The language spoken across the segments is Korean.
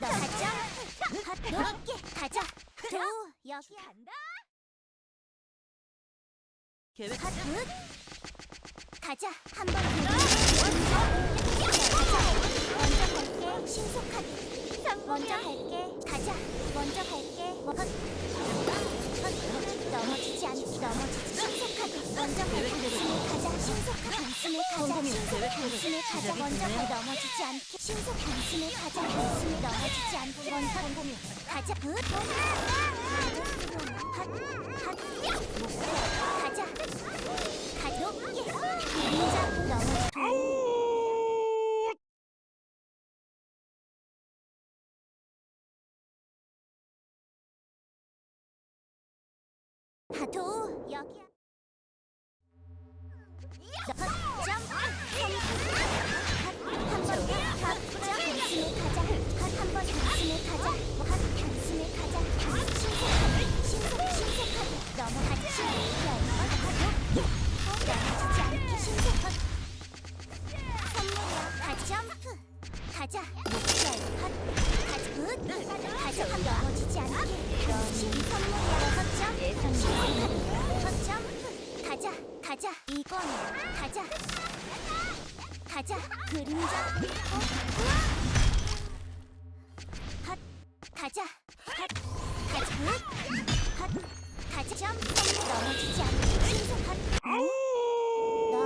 가자. 함께 가자. 도 여기 간다. 계획 가 가자. 한번 먼저 갈게. 신속하게. 먼저 갈게. 가자. 먼저 갈게. 헛. 헛. 단숨에 가자. 먼저 가. 넘어지지 않기. 신속 단숨에 가자. 단숨에 넘어지지 않고 먼저 가자. 굿. 목표. 가자. 가볍게 그림자 넘어 다도 여기야 가자. 가자. 굿 가자. 한 넘어지지 않게 신 선물이야 헛점 신속하게 헛점프 가자. 가자. 이거는 가자 가자 그림자. 어? 헛. 가자. 헛. 가자. 굿헛. 가자. 점프 넘어지지 않게 신속하게 나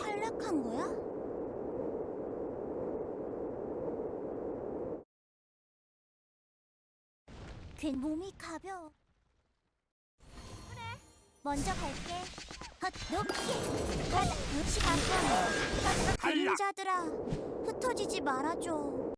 탈락한 거야? 괜 몸이 가벼워. 그래. 먼저 갈게. 헛 높게. 가자. 시간 번. 그림자들아, 흩어지지 말아줘.